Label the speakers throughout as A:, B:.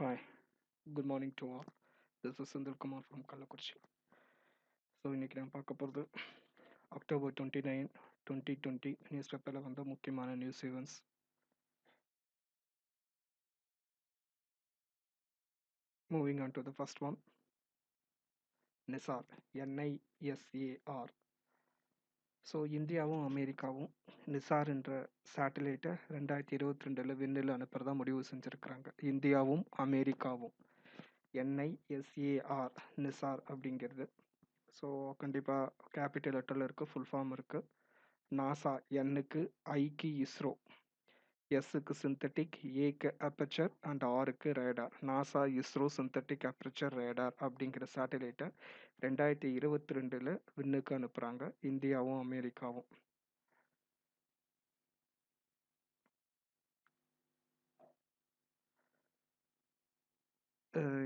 A: Hi good morning to all this is Senthilkumar from Kallakurichi so இன்றைக்கி நான் பார்க்க போகிறது October twenty nine twenty twenty news பேப்பரில் வந்த முக்கியமான news events moving on to the first one NISAR N I S A R so இந்தியாவும் அமெரிக்காவும் நிசார் என்ற சேட்டலைட்டை ரெண்டாயிரத்தி இருபத்தி ரெண்டில் விண்ணில் அனுப்புறதா முடிவு செஞ்சுருக்கிறாங்க. இந்தியாவும் அமெரிக்காவும். என்ஐஎஸ்ஏஆர் நிசார் அப்படிங்கிறது. ஸோ கண்டிப்பாக கேபிட்டல் லெட்டரில் இருக்குது ஃபுல் ஃபார்ம் இருக்குது நாசா என்னுக்கு ஐக்கு இஸ்ரோ எஸ்ஸுக்கு சிந்தட்டிக் ஏக்கு அப்பச்சர் அண்ட் ஆருக்கு radar NASA ISRO synthetic aperture radar அப்படிங்கிற சேட்டலைட்டை ரெண்டாயிரத்தி இருபத்தி ரெண்டில் விண்ணுக்கு அனுப்புகிறாங்க இந்தியாவும் அமெரிக்காவும்.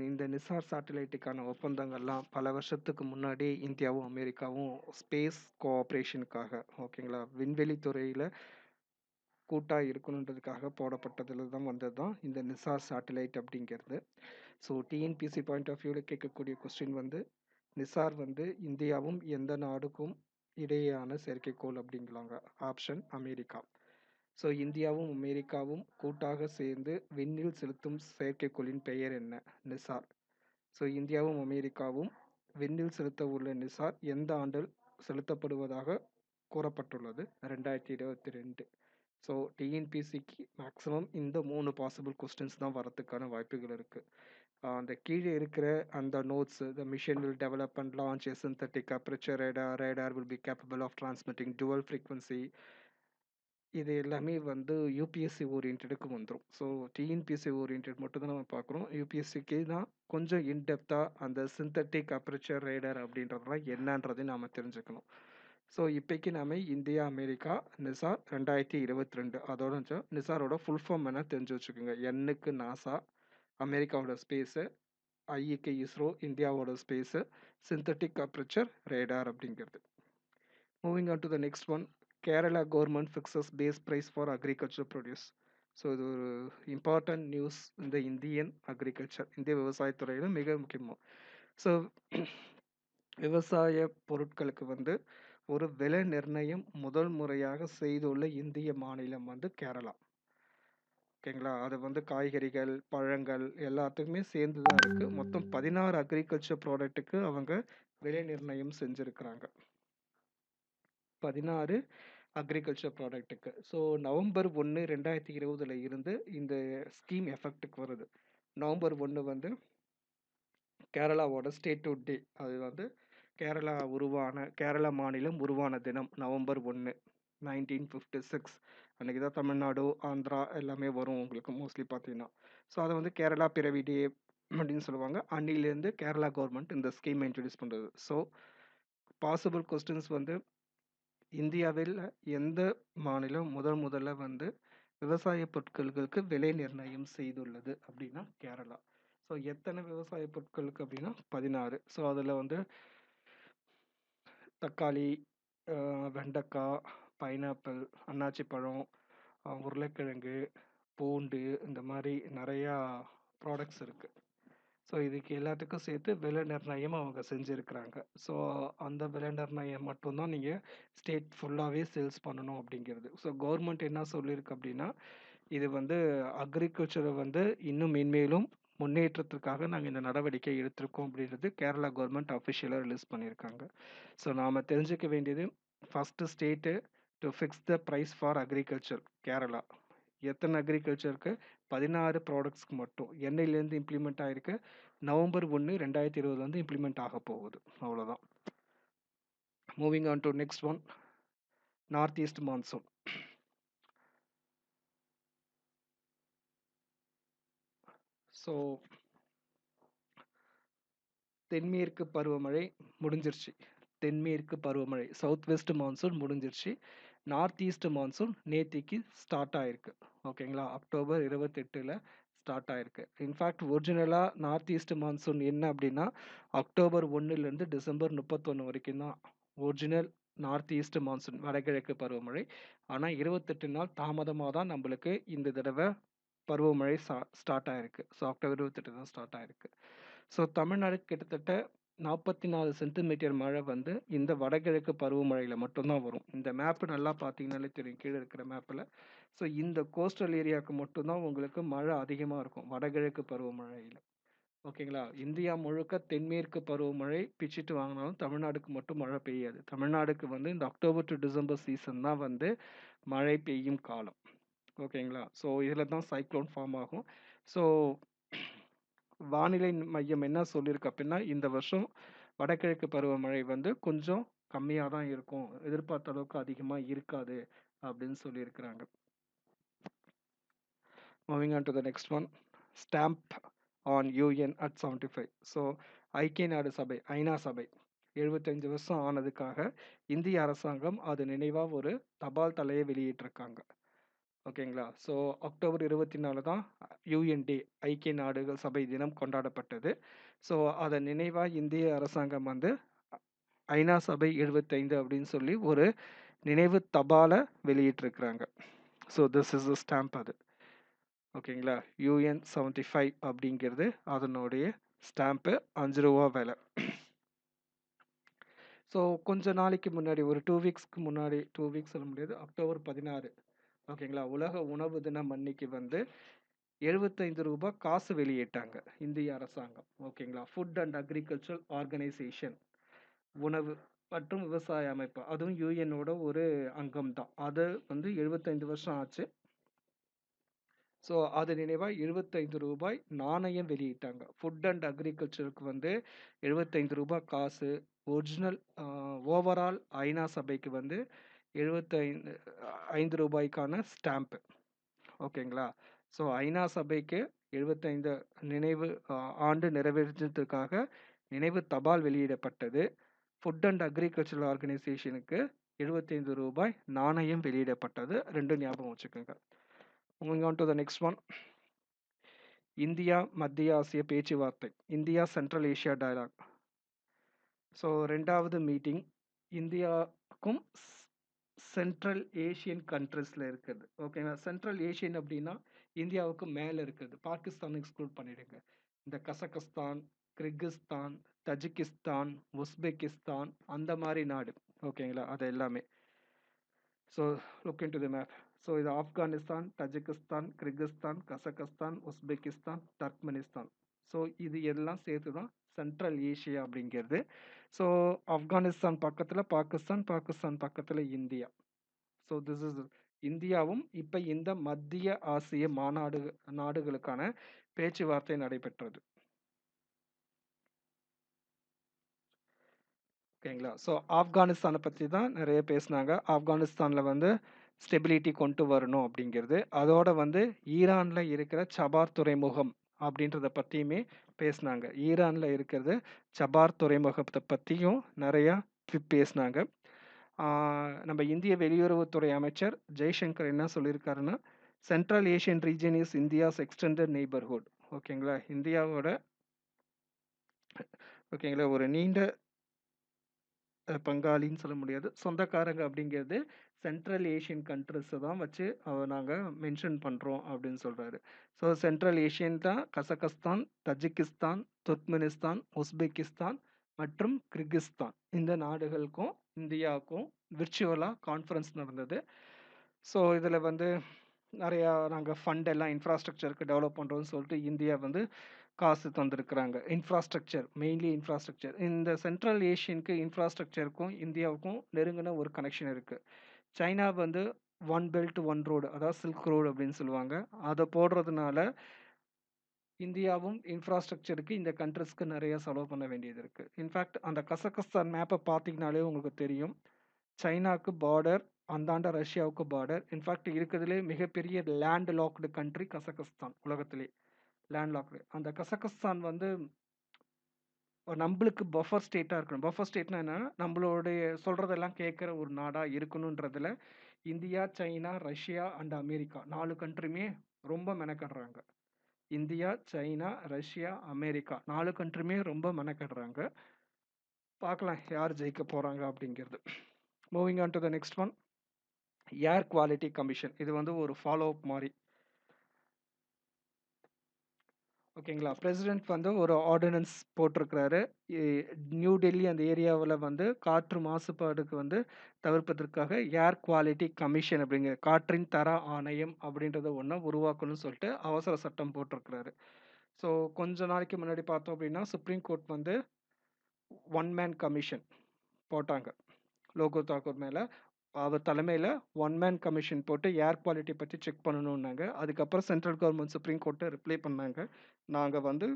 A: இந்த நிசார் சேட்டலைட்டுக்கான ஒப்பந்தங்கள்லாம் பல வருஷத்துக்கு முன்னாடி இந்தியாவும் அமெரிக்காவும் ஸ்பேஸ் கோஆப்ரேஷனுக்காக ஓகேங்களா விண்வெளி துறையில் கூட்டாக இருக்கணுன்றதுக்காக போடப்பட்டதில் தான் வந்தது தான் இந்த நிசார் சேட்டலைட் அப்படிங்கிறது ஸோ டிஎன்பிசி பாயிண்ட் ஆஃப் வியூவில் கேட்கக்கூடிய கொஸ்டின் வந்து நிசார் வந்து இந்தியாவும் எந்த நாடுக்கும் இடையேயான செயற்கைக்கோள் அப்படிங்கிறாங்க ஆப்ஷன் அமெரிக்கா. ஸோ இந்தியாவும் அமெரிக்காவும் கூட்டாக சேர்ந்து விண்ணில் செலுத்தும் செயற்கைக்கோளின் பெயர் என்ன? நிசார். ஸோ இந்தியாவும் அமெரிக்காவும் விண்ணில் செலுத்த உள்ள நிசார் எந்த ஆண்டில் செலுத்தப்படுவதாக கூறப்பட்டுள்ளது? ரெண்டாயிரத்தி இருபத்தி ரெண்டு. ஸோ டிஎன்பிசிக்கு மேக்ஸிமம் இந்த மூணு பாசிபிள் கொஸ்டின்ஸ் தான் வரதுக்கான வாய்ப்புகள் இருக்குது அந்த கீழே இருக்கிற அந்த notes the mission will develop and launch a synthetic aperture radar radar will be capable of transmitting dual frequency இது எல்லாமே வந்து யூபிஎஸ்சி ஓரியன்டுக்கு வந்துடும் ஸோ டிஎன்பிஎஸ்சி ஓரியன்ட் மட்டும் தான் நம்ம பார்க்குறோம். யூபிஎஸ்சிக்கு தான் கொஞ்சம் இன்டெப்த்தாக அந்த சிந்தட்டிக் அப்ரேச்சர் ரேடர் அப்படின்றதுலாம் என்னன்றதையும் நாம் தெரிஞ்சுக்கணும். ஸோ இப்போக்கி நாம இந்தியா அமெரிக்கா நிசார் ரெண்டாயிரத்தி இருபத்தி ரெண்டு. அதோட நிசாரோட ஃபுல் ஃபார்ம் என்ன தெரிஞ்சு வச்சுக்கோங்க. என்னுக்கு நாசா அமெரிக்காவோட ஸ்பேஸு ஐஇக்கு இஸ்ரோ இந்தியாவோட ஸ்பேஸு சிந்தட்டிக் அப்ரச்சர் ரேடார் அப்படிங்கிறது. Moving on to the next one Kerala government fixes base price for agriculture produce so இது ஒரு இம்பார்ட்டன்ட் நியூஸ் இந்த இந்தியன் அக்ரிகல்ச்சர் இந்திய விவசாயத்துறையில் மிக முக்கியமாக ஸோ விவசாய பொருட்களுக்கு வந்து ஒரு விலை நிர்ணயம் முதல் முறையாக செய்துள்ள இந்திய மாநிலம் வந்து கேரளா. ஓகேங்களா? அது வந்து காய்கறிகள் பழங்கள் எல்லாத்துக்குமே சேர்ந்து தான் இருக்குது மொத்தம் பதினாறு அக்ரிகல்ச்சர் ப்ராடக்ட்டுக்கு அவங்க விலை நிர்ணயம் செஞ்சுருக்கிறாங்க. பதினாறு அக்ரிகல்ச்சர் ப்ராடக்ட்டுக்கு ஸோ நவம்பர் ஒன்று ரெண்டாயிரத்தி இருபதுல இருந்து இந்த ஸ்கீம் எஃபெக்ட்டுக்கு வருது. நவம்பர் ஒன்று வந்து கேரளாவோட ஸ்டேட் டு டே அது வந்து கேரளா உருவான கேரளா மாநிலம் உருவான தினம் நவம்பர் ஒன்று நைன்டீன் ஃபிஃப்டி சிக்ஸ் அன்றைக்கி தான் தமிழ்நாடு ஆந்திரா எல்லாமே வரும் உங்களுக்கு மோஸ்ட்லி பார்த்தீங்கன்னா. ஸோ அதை வந்து கேரளா பிறவி டே அப்படின்னு சொல்லுவாங்க. அன்னிலேருந்து கேரளா கவர்மெண்ட் இந்த ஸ்கீம் இன்ட்ரடியூஸ் பண்ணுறது ஸோ பாசிபிள் கொஸ்டின்ஸ் வந்து இந்தியாவில் எந்த மாநிலம் முதல் முதல்ல வந்து விவசாய பொருட்களுக்கு விலை நிர்ணயம் செய்துள்ளது அப்படின்னா கேரளா. ஸோ எத்தனை விவசாய பொருட்களுக்கு அப்படின்னா பதினாறு. ஸோ அதில் வந்து தக்காளி வெண்டைக்காய் பைனாப்பிள் அன்னாச்சி பழம் உருளைக்கிழங்கு பூண்டு இந்த மாதிரி நிறையா ப்ராடக்ட்ஸ் இருக்குது ஸோ இதுக்கு எல்லாத்துக்கும் சேர்த்து விலை நிர்ணயம் அவங்க செஞ்சுருக்குறாங்க. ஸோ அந்த விலை நிர்ணயம் மட்டும்தான் நீங்கள் ஸ்டேட் ஃபுல்லாகவே சேல்ஸ் பண்ணணும் அப்படிங்கிறது. ஸோ கவர்மெண்ட் என்ன சொல்லியிருக்கு அப்படின்னா இது வந்து அக்ரிகல்ச்சரை வந்து இன்னும் மென்மேலும் முன்னேற்றத்திற்காக நாங்கள் இந்த நடவடிக்கை எடுத்திருக்கோம் அப்படின்றது கேரளா கவர்மெண்ட் அஃபிஷியலாக ரிலீஸ் பண்ணியிருக்காங்க. ஸோ நாம் தெரிஞ்சுக்க வேண்டியது first state to fix the price for agriculture Kerala. எத்தனை அக்ரிகல்ச்சருக்கு பதினாறு ப்ராடக்ட்ஸ்க்கு மட்டும். எண்ணெயிலேருந்து இம்ப்ளிமெண்ட் ஆகிருக்கு நவம்பர் ஒன்று ரெண்டாயிரத்தி இருபதுலேருந்து இம்ப்ளிமெண்ட் ஆக போகுது. அவ்வளோதான் moving on to next one north east monsoon so தென்மேற்கு பருவமழை முடிஞ்சிருச்சு. தென்மேற்கு பருவமழை சவுத் வெஸ்ட் மான்சூன் முடிஞ்சிருச்சு. நார்த் ஈஸ்ட் மான்சூன் நேத்திக்கு ஸ்டார்ட் ஆயிருக்கு. ஓகேங்களா அக்டோபர் இருபத்தெட்டில் ஸ்டார்ட் ஆயிருக்கு. இன்ஃபேக்ட் ஒரிஜினலாக நார்த் ஈஸ்ட் மான்சூன் என்ன அப்படின்னா அக்டோபர் ஒன்றுலேருந்து டிசம்பர் முப்பத்தொன்று வரைக்கும் தான் ஒரிஜினல் நார்த் ஈஸ்ட் மான்சூன் வடகிழக்கு பருவமழை. ஆனால் இருபத்தெட்டு நாள் தாமதமாக தான் நம்மளுக்கு இந்த தடவை பருவமழை ஸ்டா ஸ்டார்ட் ஆயிருக்கு. ஸோ அக்டோபர் 28 தான் ஸ்டார்ட் ஆயிருக்கு. ஸோ தமிழ்நாடு கிட்டத்தட்ட 44 சென்டிமீட்டர் மழை வந்து இந்த வடகிழக்கு பருவமழையில் மட்டும்தான் வரும். இந்த மேப்பு நல்லா பார்த்தீங்கனாலே தெரியும். கீழே இருக்கிற மேப்பில் ஸோ இந்த கோஸ்டல் ஏரியாவுக்கு மட்டும்தான் உங்களுக்கு மழை அதிகமாக இருக்கும். வடகிழக்கு பருவமழையில் ஓகேங்களா? இந்தியா முழுக்க தென்மேற்கு பருவமழை பிச்சுட்டு வாங்கினாலும் தமிழ்நாடுக்கு மட்டும் மழை பெய்யாது. தமிழ்நாடுக்கு வந்து இந்த அக்டோபர் டு டிசம்பர் சீசன் தான் வந்து மழை பெய்யும் காலம். ஓகேங்களா? ஸோ இதில் தான் சைக்ளோன் ஃபார்ம் ஆகும். ஸோ வானிலை மையம் என்ன சொல்லியிருக்கு அப்படின்னா இந்த வருஷம் வடகிழக்கு பருவமழை வந்து கொஞ்சம் கம்மியாக தான் இருக்கும். எதிர்பார்த்த அளவுக்கு அதிகமாக இருக்காது அப்படின்னு சொல்லியிருக்கிறாங்க. Moving on to the next one. Stamp on UN at 75. So ஐக்கிய நாடு சபை, ஐநா சபை 75 வருஷம் ஆனதுக்காக இந்திய அரசாங்கம் அது நினைவாக ஒரு தபால் தலையை வெளியிட்டிருக்காங்க. ஓகேங்களா? ஸோ அக்டோபர் 24 தான் யூஎன்டி ஐக்கிய நாடுகள் சபை தினம் கொண்டாடப்பட்டது. ஸோ அதை நினைவாக இந்திய அரசாங்கம் வந்து ஐநா சபை எழுபத்தைந்து அப்படின்னு சொல்லி ஒரு நினைவு தபாலை வெளியிட்டிருக்கிறாங்க. So this is the stamp அது. ஓகேங்களா? யூஎன் செவன்ட்டி ஃபைவ் அப்படிங்கிறது அதனுடைய ஸ்டாம்ப்பு அஞ்சு ரூபா விலை. ஸோ கொஞ்ச நாளைக்கு முன்னாடி ஒரு டூ வீக்ஸ்க்கு முன்னாடி டூ வீக்ஸ் சொல்ல முடியாது. அக்டோபர் 16 ஓகேங்களா? உலக உணவு தினம் அன்னைக்கு வந்து எழுபத்தைந்து ரூபாய் காசு வெளியிட்டாங்க. இந்திய அரசாங்கம். ஓகேங்களா? Food and agricultural organisation. உணவு மற்றும் விவசாய அமைப்பு. அதுவும் யூஎனோட ஒரு அங்கம் தான். அது வந்து 75 வருஷம் ஆச்சு. ஸோ அது நினைவாக எழுபத்தைந்து ரூபாய் நாணயம் வெளியிட்டாங்க. ஃபுட் அண்ட் அக்ரிகல்ச்சருக்கு வந்து எழுபத்தைந்து ரூபாய் காசு. ஒரிஜினல் ஓவரால் ஐநா சபைக்கு வந்து 75 ரூபாய்க்கான ஸ்டாம்ப்பு ஓகேங்களா? ஸோ ஐநா சபைக்கு 75 நினைவு ஆண்டு நிறைவேற்றத்துக்காக நினைவு தபால் வெளியிடப்பட்டது. ஃபுட் அண்ட் அக்ரிகல்ச்சரல் ஆர்கனைசேஷனுக்கு எழுபத்தைந்து ரூபாய் நாணயம் வெளியிடப்பட்டது. ரெண்டு ஞாபகம் வச்சுக்கோங்க. Moving on to the next one. India, மத்திய ஆசிய பேச்சுவார்த்தை. India central Asia dialogue. So ரெண்டாவது மீட்டிங் இந்தியாவுக்கும் சென்ட்ரல் ஏஷியன் கண்ட்ரிஸில் இருக்குது. ஓகேங்களா? சென்ட்ரல் ஏஷியன் அப்படின்னா இந்தியாவுக்கு மேலே இருக்குது. பாகிஸ்தான் எக்ஸ்க்ளூட் பண்ணிடுங்க. இந்த கசகஸ்தான், கிர்கிஸ்தான், தஜிகிஸ்தான், உஸ்பெகிஸ்தான் அந்த மாதிரி நாடு. ஓகேங்களா? அது எல்லாமே. So look into the map. So இது Afghanistan, Tajikistan, Kyrgyzstan, Kazakhstan, Uzbekistan, Turkmenistan. So இது எல்லாம் சேர்த்து தான் சென்ட்ரல் ஏஷியா அப்படிங்கிறது ஸோ ஆப்கானிஸ்தான் பக்கத்தில் பாகிஸ்தான், பாகிஸ்தான் பக்கத்தில் இந்தியா. ஸோ திஸ் இஸ் இந்தியாவும் இப்போ இந்த மத்திய ஆசிய மாநாடு நாடுகளுக்கான பேச்சுவார்த்தை நடைபெற்றது. ஓகேங்களா? ஸோ ஆப்கானிஸ்தானை பற்றி தான் நிறைய பேசுனாங்க. ஆப்கானிஸ்தானில் வந்து ஸ்டெபிலிட்டி கொண்டு வரணும் அப்படிங்கிறது அதோட வந்து ஈரானில் இருக்கிற சபார் துறைமுகம் அப்படின்றத பற்றியுமே பேசினாங்க ஈரானில் இருக்கிறது சபார் துறைமுகத்தை பற்றியும் நிறையா பேசினாங்க பேசுனாங்க. நம்ம இந்திய வெளியுறவுத்துறை அமைச்சர் ஜெய்சங்கர் என்ன சொல்லியிருக்காருன்னா, central Asian region is India's extended neighbourhood. ஓகேங்களா? இந்தியாவோட ஓகேங்களா? ஒரு நீண்ட பங்காளின்னு சொல்ல முடியாது. சொந்தக்காரங்க அப்படிங்கிறது சென்ட்ரல் ஏஷியன் கண்ட்ரிஸை தான் வச்சு நாங்கள் மென்ஷன் பண்ணுறோம் அப்படின்னு சொல்கிறாரு ஸோ சென்ட்ரல் ஏஷியன் தான் கசகஸ்தான், தஜிகிஸ்தான், துர்க்மெனிஸ்தான், உஸ்பெகிஸ்தான் மற்றும் கிர்கிஸ்தான். இந்த நாடுகளுக்கும் இந்தியாவுக்கும் விர்ச்சுவலாக கான்ஃபரன்ஸ் நடந்தது. ஸோ இதில் வந்து நிறையா நாங்கள் ஃபண்ட் எல்லாம் இன்ஃப்ராஸ்ட்ரக்சருக்கு டெவலப் பண்ணுறோம்னு சொல்லிட்டு இந்தியா வந்து காசு தந்திருக்கிறாங்க. Infrastructure mainly infrastructure. இந்த சென்ட்ரல் ஏஷியனுக்கு இன்ஃப்ராஸ்ட்ரக்சருக்கும் இந்தியாவுக்கும் நெருங்கின ஒரு கனெக்ஷன் இருக்குது சைனா வந்து ஒன் பெல்ட் ஒன் ரோடு அதாவது சில்க் ரோடு அப்படின்னு சொல்லுவாங்க. அதை போடுறதுனால இந்தியாவும் இன்ஃப்ராஸ்ட்ரக்சருக்கு இந்த கண்ட்ரிஸ்க்கு நிறைய செலவு பண்ண வேண்டியது இருக்குது இன்ஃபேக்ட் அந்த கசகஸ்தான் மேப்பை பார்த்தீங்கனாலே உங்களுக்கு தெரியும். சைனாக்கு பார்டர், அந்தாண்ட ரஷ்யாவுக்கு பார்டர். இன்ஃபேக்ட் இருக்கிறதுலே மிகப்பெரிய லேண்ட் லாக்டு கண்ட்ரி கசகஸ்தான் உலகத்திலே. Land locked. அந்த கசகஸ்தான் வந்து நம்மளுக்கு பஃபர் ஸ்டேட்டாக இருக்கணும். பஃபர் ஸ்டேட்னா என்னன்னா, நம்மளுடைய சொல்கிறதெல்லாம் கேட்குற ஒரு நாடாக இருக்கணுன்றதுல India, China, Russia and America நாலு கண்ட்ரியுமே ரொம்ப மெனக்கடுறாங்க. இந்தியா, சைனா, ரஷ்யா, அமெரிக்கா நாலு கண்ட்ரியுமே ரொம்ப மெனக்கடுறாங்க. பார்க்கலாம் யார் ஜெயிக்க போகிறாங்க அப்படிங்கிறது moving on to the next one. Air quality commission. இது வந்து ஒரு ஃபாலோ அப் மாதிரி ஓகேங்களா? பிரசிடென்ட் வந்து ஒரு ஆர்டினன்ஸ் போட்டிருக்கிறாரு. நியூ டெல்லி அந்த ஏரியாவில் வந்து காற்று மாசுபாடுக்கு வந்து தவிர்ப்பதற்காக ஏர் குவாலிட்டி கமிஷன் அப்படிங்கிற காற்றின் தர ஆணையம் அப்படின்றத ஒன்று உருவாக்கணும்னு சொல்லிட்டு அவசர சட்டம் போட்டிருக்கிறாரு. ஸோ கொஞ்ச நாளைக்கு முன்னாடி பார்த்தோம் அப்படின்னா, சுப்ரீம் கோர்ட் வந்து ஒன் மேன் கமிஷன் போட்டாங்க. லோகோ தாக்கூர் மேலே அவர் தலைமையில் ஒன் மேன் கமிஷன் போட்டு ஏர் குவாலிட்டி பற்றி செக் பண்ணணுன்னாங்க அதுக்கப்புறம் சென்ட்ரல் கவர்மெண்ட் சுப்ரீம் கோர்ட்டை ரிப்ளை பண்ணாங்க. நாங்கள் வந்து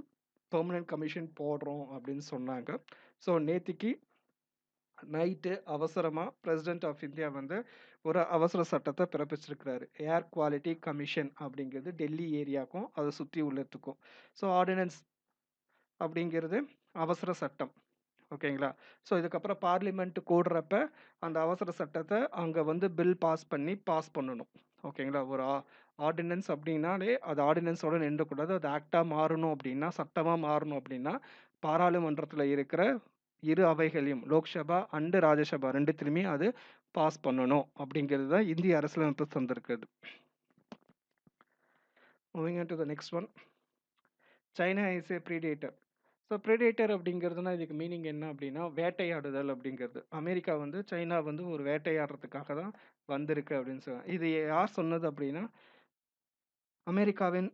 A: பெர்மனன்ட் கமிஷன் போடுறோம் அப்படின்னு சொன்னாங்க. ஸோ நேத்திக்கு நைட்டு அவசரமாக பிரசிடென்ட் ஆஃப் இந்தியா வந்து ஒரு அவசர சட்டத்தை பிறப்பிச்சிருக்கிறாரு. ஏர் குவாலிட்டி கமிஷன் அப்படிங்கிறது டெல்லி ஏரியாக்கும், அதை சுற்றி உள்ளதுக்கும். ஸோ ஆர்டினன்ஸ் அப்படிங்கிறது அவசர சட்டம். ஓகேங்களா? ஸோ இதுக்கப்புறம் பார்லிமெண்ட் கூடுறப்ப அந்த அவசர சட்டத்தை அங்கே வந்து பில் பாஸ் பண்ணி பாஸ் பண்ணணும். ஓகேங்களா? ஒரு ஆர்டினன்ஸ் அப்படின்னாலே அது ஆர்டினன்ஸோட நின்றக்கூடாது. அது ஆக்டாக மாறணும் அப்படின்னா, சட்டமாக மாறணும் அப்படின்னா, பாராளுமன்றத்தில் இருக்கிற இரு அவைகளையும் லோக்சபா அண்டு ராஜ்யசபா ரெண்டுத்திலுமே அது பாஸ் பண்ணணும் அப்படிங்கிறது தான் இந்திய அரசியலமைப்பு தந்திருக்குது. Moving on to the next one. China is a predator so predator அப்படிங்கிறதுனா இதுக்கு மீனிங் என்ன அப்படின்னா, வேட்டையாடுதல் அப்படிங்கிறது. அமெரிக்கா வந்து சைனா வந்து ஒரு வேட்டையாடுறதுக்காக தான் வந்திருக்கு அப்படின்னு சொல்லுவாங்க இது யார் சொன்னது அப்படின்னா அமெரிக்காவின்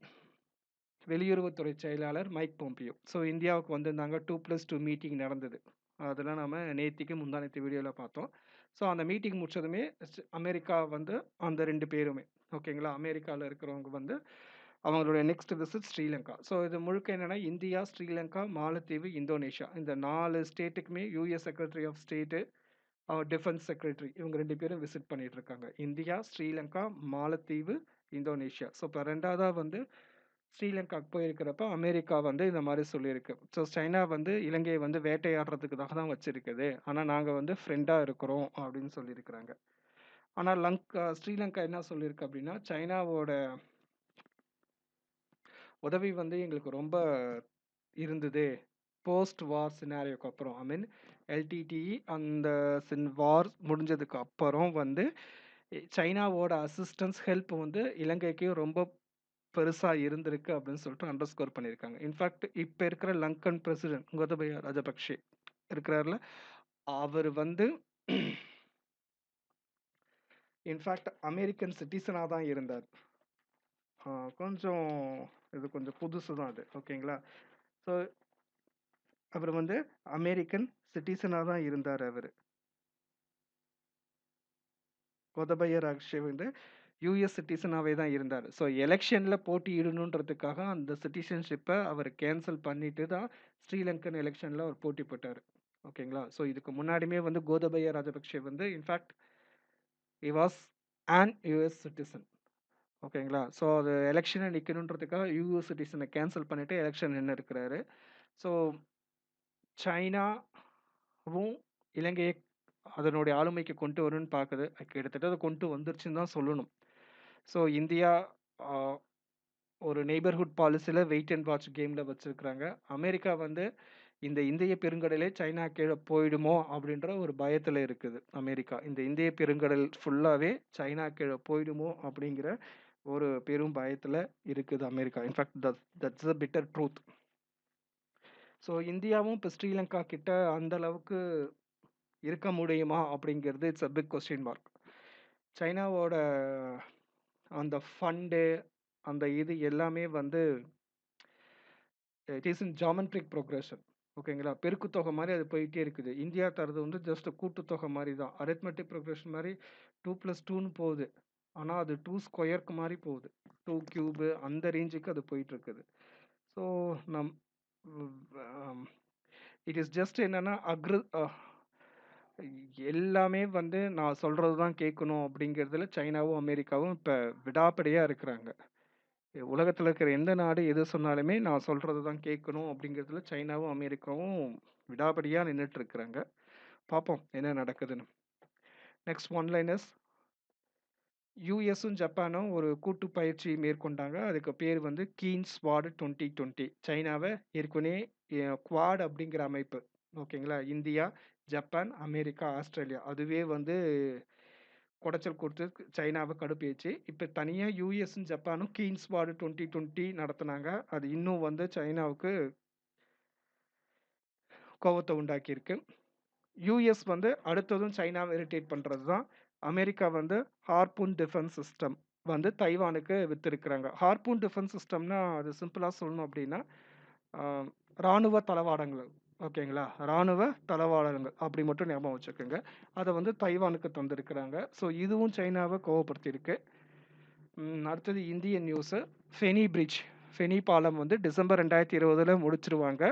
A: வெளியுறவுத்துறை செயலாளர் மைக் பாம்பியோ. ஸோ இந்தியாவுக்கு வந்திருந்தாங்க. 2+2 மீட்டிங் நடந்தது. அதெல்லாம் நம்ம நேத்திக்கு முந்தானத்து வீடியோவில் பார்த்தோம். ஸோ அந்த மீட்டிங் முடிச்சதுமே அமெரிக்கா வந்து அந்த ரெண்டு பேருமே ஓகேங்களா? அமெரிக்காவில் இருக்கிறவங்க வந்து அவங்களுடைய நெக்ஸ்ட் விசிட் ஸ்ரீலங்கா. ஸோ இது முழுக்க என்னென்னா இந்தியா, ஸ்ரீலங்கா, மாலத்தீவு, இந்தோனேஷியா இந்த நாலு ஸ்டேட்டுக்குமே யூஎஸ் செக்ரட்டரி ஆஃப் ஸ்டேட்டு அவர் டிஃபென்ஸ் செக்ரட்டரி இவங்க ரெண்டு பேரும் விசிட் பண்ணிட்டு இருக்காங்க. இந்தியா, ஸ்ரீலங்கா, மாலத்தீவு, இந்தோனேஷியா. ஸோ இப்போ ரெண்டாவதாக வந்து ஸ்ரீலங்காக்கு போயிருக்கிறப்ப அமெரிக்கா வந்து இந்த மாதிரி சொல்லியிருக்கு. ஸோ சைனா வந்து இலங்கையை வந்து வேட்டையாடுறதுக்காக தான் வச்சுருக்குது ஆனால் நாங்கள் வந்து ஃப்ரெண்டாக இருக்கிறோம் அப்படின்னு சொல்லியிருக்கிறாங்க. ஆனால் லங்கா ஸ்ரீலங்கா என்ன சொல்லியிருக்கு அப்படின்னா, சைனாவோட உதவி வந்து எங்களுக்கு ரொம்ப இருந்தது. போஸ்ட் வார் சினாரியோக்கு அப்புறம். ஐ மீன் எல்டிடிஇ அந்த சின் வார் முடிஞ்சதுக்கு அப்புறம் வந்து சைனாவோட அசிஸ்டன்ஸ் ஹெல்ப் வந்து இலங்கைக்கு ரொம்ப பெருசாக இருந்திருக்கு அப்படின்னு சொல்லிட்டு அண்டர்ஸ்கோர் பண்ணியிருக்காங்க. இன்ஃபேக்ட் இப்போ இருக்கிற லங்கன் பிரசிடென்ட் கோதபய ராஜபக்ஷே இருக்கிறார்ல, அவர் வந்து இன்ஃபேக்ட் அமெரிக்கன் சிட்டிசனாக தான் இருந்தார். கொஞ்சம் இது கொஞ்சம் புதுசு தான் அது. ஓகேங்களா? ஸோ அவர் வந்து அமெரிக்கன் சிட்டிசனாக தான் இருந்தார் அவர் கோதபய ராஜபக்ஷே வந்து யுஎஸ் சிட்டிசனாகவே தான் இருந்தார் ஸோ எலெக்ஷனில் போட்டியிடணுன்றதுக்காக அந்த சிட்டிசன்ஷிப்பை அவர் கேன்சல் பண்ணிட்டு தான் ஸ்ரீலங்கன் எலெக்ஷனில் அவர் போட்டி போட்டார் ஓகேங்களா? ஸோ இதுக்கு முன்னாடியுமே வந்து கோதபய ராஜபக்ஷே வந்து in fact he was an US citizen. ஓகேங்களா? ஸோ அது எலெக்ஷனை நிக்கணுன்றதுக்காக யுஎஸ் சிட்டிசன கேன்சல் பண்ணிட்டு எலக்ஷன் நின்று இருக்கிறாரு. ஸோ சைனாவும் இலங்கையை அதனுடைய ஆளுமைக்கு கொண்டு வரணும்னு பாக்குது. கிட்டத்தட்ட அத கொண்டு வந்துருச்சுன்னு தான் சொல்லணும். ஸோ இந்தியா ஒரு நெய்பர்ஹுட் பாலிசில வெயிட் அண்ட் வாட்ச் கேம்ல வச்சிருக்கிறாங்க. அமெரிக்கா வந்து இந்த இந்திய பெருங்கடலே சைனா கீழ போயிடுமோ அப்படின்ற ஒரு பயத்துல இருக்குது அமெரிக்கா. இந்த இந்திய பெருங்கடல் ஃபுல்லாவே சைனா கீழ போயிடுமோ அப்படிங்கிற ஒரு பெரும் பயத்தில் இருக்குது America. In fact that that's the bitter truth. So இந்தியாவும் இப்போ ஸ்ரீலங்கா கிட்ட அந்த அளவுக்கு இருக்க முடியுமா அப்படிங்கிறது it's a big question mark. சைனாவோட அந்த ஃபண்டு அந்த இது எல்லாமே வந்து it is in geometric progression ஓகேங்களா? பெருக்குத்தொகை மாதிரி அது போயிட்டே இருக்குது. இந்தியா தர்றது வந்து ஜஸ்ட் கூட்டுத்தொகை மாதிரி தான். அரித்மெட்டிக் புரோகிரஷன் மாரி 2+2ன்னு போகுது. ஆனா அது 2 ஸ்கொயர்க்கு மாரி போகுது. 2 கியூபு அந்த ரேஞ்சுக்கு அது போயிட்டுருக்குது ஸோ நம் அம் இட் இஸ் ஜஸ்ட் என்னன்னா அக்ரு அ எல்லாமே வந்து நான் சொல்றது தான் கேட்கணும் அப்படிங்கிறதுல சைனாவும், அமெரிக்காவும் இப்ப விடாப்பிடியா இருக்கிறாங்க. உலகத்துல இருக்கிற எந்த நாடு எது சொன்னாலுமே நான் சொல்றது தான் கேட்கணும் அப்படிங்கிறதுல சைனாவும், அமெரிக்காவும் விடாப்பிடியா நின்னுட்டு இருக்கிறாங்க. பார்ப்போம் என்ன நடக்குதுன்னு. நெக்ஸ்ட் ஒன் லைனர்ஸ் யுஎஸும், ஜப்பானும் ஒரு கூட்டு பயிற்சி மேற்கொண்டாங்க. அதுக்கு பேர் வந்து கீன் ஸ்வாட் 2020. சைனாவ ஏற்கனவே குவாட் அப்படிங்கிற அமைப்பு. ஓகேங்களா? இந்தியா, ஜப்பான், அமெரிக்கா, ஆஸ்திரேலியா அதுவே வந்து குடைச்சல் கொடுத்து சைனாவை கடுப்பேச்சு இப்போ தனியாக யூஎஸும் ஜப்பானும் கீன்ஸ் வார்டு டுவெண்ட்டி டுவெண்ட்டி நடத்துனாங்க அது இன்னும் வந்து சைனாவுக்கு கோவத்தை உண்டாக்கியிருக்கு யூஎஸ் வந்து அடுத்ததும் சைனாவை இரிட்டேட் பண்ணுறது தான் அமெரிக்கா வந்து ஹார்பூன் டிஃபென்ஸ் சிஸ்டம் வந்து தைவானுக்கு விற்றுருக்குறாங்க ஹார்பூன் டிஃபென்ஸ் சிஸ்டம்னா அது சிம்பிளாக சொல்லணும் அப்படின்னா இராணுவ ராணுவ தளவாடங்கள். ஓகேங்களா? ராணுவ தளவாடங்கள் அப்படி மட்டும் ஞாபகம் வச்சுக்கோங்க. அதை வந்து தைவானுக்கு தந்திருக்கிறாங்க. ஸோ இதுவும் சைனாவை கோவப்படுத்தியிருக்கு. அடுத்தது இந்திய நியூஸு. Fenny bridge. ஃபெனி பாலம் வந்து டிசம்பர் ரெண்டாயிரத்தி இருபதில் முடிச்சிருவாங்க.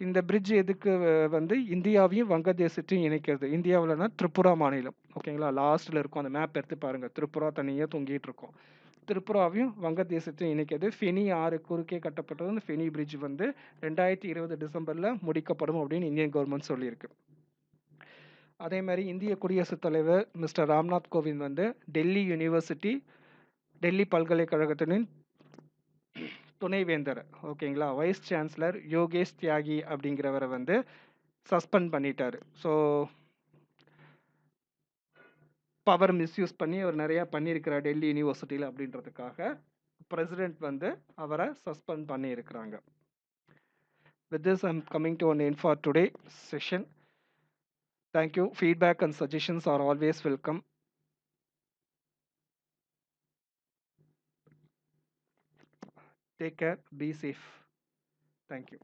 A: இந்த பிரிட்ஜ் எதுக்கு வந்து இந்தியாவையும் வங்கதேசத்தையும் இணைக்கிறது? இந்தியாவில்னா திரிபுரா மாநிலம். ஓகேங்களா லாஸ்ட்டில் இருக்கும் அந்த மேப் எடுத்து பாருங்கள் திரிபுரா தனியாக தொங்கிட்டு இருக்கும். திரிபுராவையும் வங்கதேசத்தையும் இணைக்கிறது. ஃபெனி ஆறு குறுக்கே கட்டப்பட்டது. அந்த ஃபெனி பிரிட்ஜ் வந்து ரெண்டாயிரத்தி இருபது டிசம்பரில் முடிக்கப்படும் அப்படின்னு இந்தியன் கவர்மெண்ட் சொல்லியிருக்கு. அதே மாதிரி இந்திய குடியரசுத் தலைவர் மிஸ்டர் ராம்நாத் கோவிந்த் வந்து டெல்லி யூனிவர்சிட்டி டெல்லி பல்கலைக்கழகத்தின் துணைவேந்தர் ஓகேங்களா? வைஸ் சான்சலர் யோகேஷ் தியாகி அப்படிங்கிறவரை வந்து சஸ்பெண்ட் பண்ணிட்டார். ஸோ பவர் மிஸ்யூஸ் பண்ணி அவர் நிறையா பண்ணியிருக்கிறார் டெல்லி யூனிவர்சிட்டியில் அப்படின்றதுக்காக. பிரசிடென்ட் வந்து அவரை சஸ்பெண்ட் பண்ணியிருக்கிறாங்க. With this i'm coming to an end for today session. Thank you. Feedback and suggestions are always welcome. Take care. Be safe. Thank you